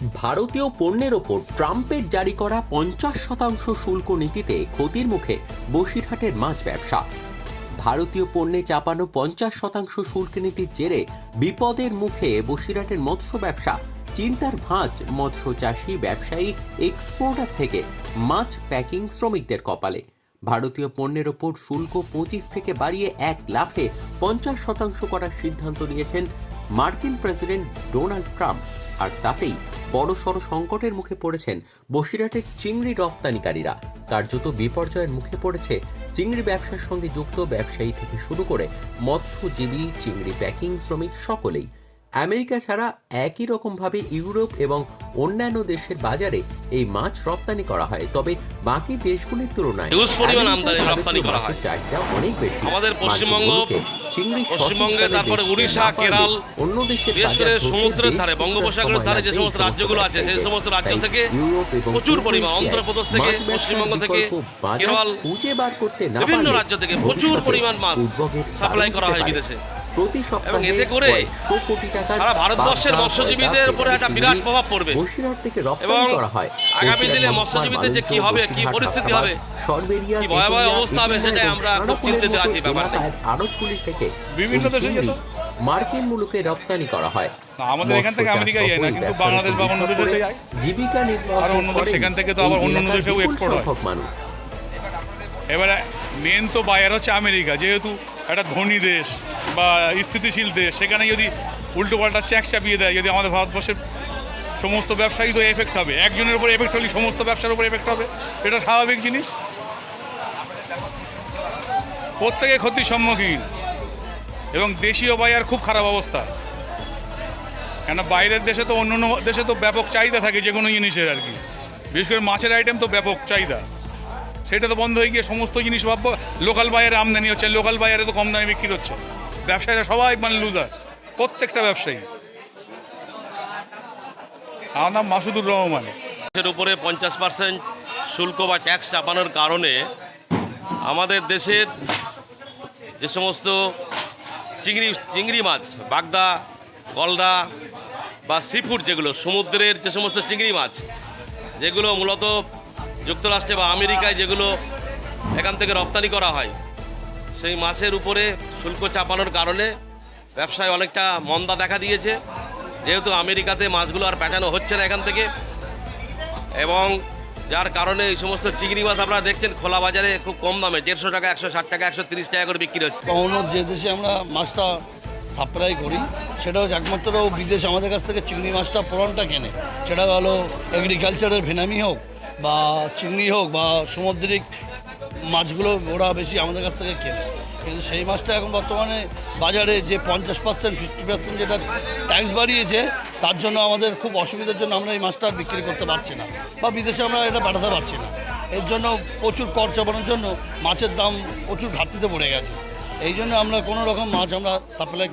ভারতীয় পণ্যের ওপর ট্রাম্পের জারি করা পঞ্চাশ শতাংশ শুল্ক নীতিতে ক্ষতির মুখে বসিরহাটের মাছ ব্যবসা। ভারতীয় পণ্যে চাপানো পঞ্চাশ শতাংশ শুল্ক নীতির জেরে বিপদের মুখে বসিরহাটের মৎস্য ব্যবসা, চিন্তার ভাঁজ মৎস্য চাষি, ব্যবসায়ী, এক্সপোর্টার থেকে মাছ প্যাকিং শ্রমিকদের কপালে। ভারতীয় পণ্যের ওপর শুল্ক পঁচিশ থেকে বাড়িয়ে এক লাফে পঞ্চাশ শতাংশ করার সিদ্ধান্ত নিয়েছেন মার্কিন প্রেসিডেন্ট ডোনাল্ড ট্রাম্প, আর তাতেই বড়সড় সংকটের মুখে পড়েছেন বসিরহাটের চিংড়ি রপ্তানিকারীরা। কার্যত বিপর্যয়ের মুখে পড়েছে চিংড়ি ব্যবসার সঙ্গে যুক্ত ব্যবসায়ী থেকে শুরু করে মৎস্যজীবী, চিংড়ি প্যাকিং শ্রমিক সকলেই। আমেরিকা ছাড়া একই রকমভাবে ইউরোপ এবং অন্যান্য দেশের বাজারে এই মাছ রপ্তানি করা হয়। তবে বাকি দেশগুলির তুলনায় চাহিদা অনেক বেশি। আমাদের পশ্চিমবঙ্গ, চিংড়ি পশ্চিমবঙ্গে, তারপরে উড়িষ্যা, কেরাল, অন্য দেশের সমুদ্রের ধারে বঙ্গোপসাগরের ধারে যে সমস্ত রাজ্যগুলো আছে সেই সমস্ত রাজ্য থেকে প্রচুর পরিমাণ, অন্ধ্রপ্রদেশ থেকে, পশ্চিমবঙ্গ থেকে, বিকল্প কেরল, খুঁজে বার করতে না বিভিন্ন রাজ্য থেকে প্রচুর পরিমাণ মাছ সাপ্লাই করা হয় বিদেশে। প্রতি সপ্তাহে এতে করে কোটি টাকার সারা ভারতবর্ষের মৎস্যজীবীদের উপরে একটা বিরাট প্রভাব পড়বে। বসিরহাট থেকে রপ্তানি করা হয় আগামী দিনে মৎস্যজীবীদের যে কি হবে, কি পরিস্থিতি হবে, সরবেরিয়া, কি ভয়াবহ অবস্থা হবে, সেটাই আমরা খুব চিন্তিত আছি ব্যাপারটা। আড়তগুলি থেকে বিভিন্ন দেশে যেত। মার্কিন মুলুকে রপ্তানি করা হয় আমাদের এখান থেকে আমেরিকায় যায় না, কিন্তু বাংলাদেশ বা অন্য দেশে যায়। জীবিকা নির্বাহ আর অন্য দেশ সেখান থেকে তো আবার অন্য দেশেও export হয়। মানুষ এবারে মেন তো বায়ার হচ্ছে আমেরিকা যেহেতু একটা ধনী দেশ বা স্থিতিশীল দেশ, সেখানে যদি উল্টো পাল্টা চ্যাক চাপিয়ে দেয়, যদি আমাদের ভারতবর্ষের সমস্ত ব্যবসায়ী তো এফেক্ট হবে। একজনের উপর এফেক্ট হলে সমস্ত ব্যবসার উপর এফেক্ট হবে। এটা স্বাভাবিক জিনিস। প্রত্যেকে ক্ষতির সম্মুখীন। এবং দেশীয় বায়ার খুব খারাপ অবস্থা। কেন বাইরের দেশে তো অন্য দেশে তো ব্যাপক চাহিদা থাকে যে কোনো জিনিসের আর কি। বিশেষ করে মাছের আইটেম তো ব্যাপক চাহিদা। সেটা তো বন্ধ হয়ে গিয়ে সমস্ত জিনিস ভাববো লোকাল বাজারে আমদানি হচ্ছে লোকাল বাজারে তো কম দামে বিক্রি হচ্ছে। ব্যবসায়ীরা সবাই মানে লুজার প্রত্যেকটা ব্যবসায়ী। আমার নাম মাসুদুর রহমান। এর উপরে পঞ্চাশ পার্সেন্ট শুল্ক বা ট্যাক্স চাপানোর কারণে আমাদের দেশের যে সমস্ত চিংড়ি চিংড়ি মাছ, বাগদা, গলদা বা সিফুড যেগুলো, সমুদ্রের যে সমস্ত চিংড়ি মাছ, যেগুলো মূলত যুক্তরাষ্ট্রে বা আমেরিকায় যেগুলো এখান থেকে রপ্তানি করা হয়, সেই মাছের উপরে শুল্ক চাপানোর কারণে ব্যবসায় অনেকটা মন্দা দেখা দিয়েছে। যেহেতু আমেরিকাতে মাছগুলো আর পাঠানো হচ্ছে না এখান থেকে, এবং যার কারণে এই সমস্ত চিংড়ি মাছ আপনারা দেখছেন, খোলা বাজারে খুব কম দামে, দেড়শো টাকা, একশো ষাট টাকা, একশো তিরিশ টাকা করে বিক্রি হচ্ছে। কখনো যে দেশে আমরা মাছটা সাপ্লাই করি সেটা একমাত্র বিদেশ আমাদের কাছ থেকে চিংড়ি মাছটা পোড়নটা কেনে। সেটা হলো এগ্রিকালচারের ভেনামি হোক বা চিংড়ি হোক বা সামুদ্রিক মাছগুলো ওরা বেশি আমাদের কাছ থেকে কেনে। কিন্তু সেই মাছটা এখন বর্তমানে বাজারে যে পঞ্চাশ পার্সেন্ট ফিফটি পার্সেন্ট যেটা ট্যাক্স বাড়িয়েছে, তার জন্য আমাদের খুব অসুবিধার জন্য আমরা এই মাছটা বিক্রি করতে পারছি না বা বিদেশে আমরা এটা পাঠাতে পারছি না। এর জন্য প্রচুর কর চাপানোর জন্য মাছের দাম প্রচুর ঘাটতিতে পড়ে গেছে। এই জন্য আমরা কোনো রকম মাছ আমরা সাপ্লাই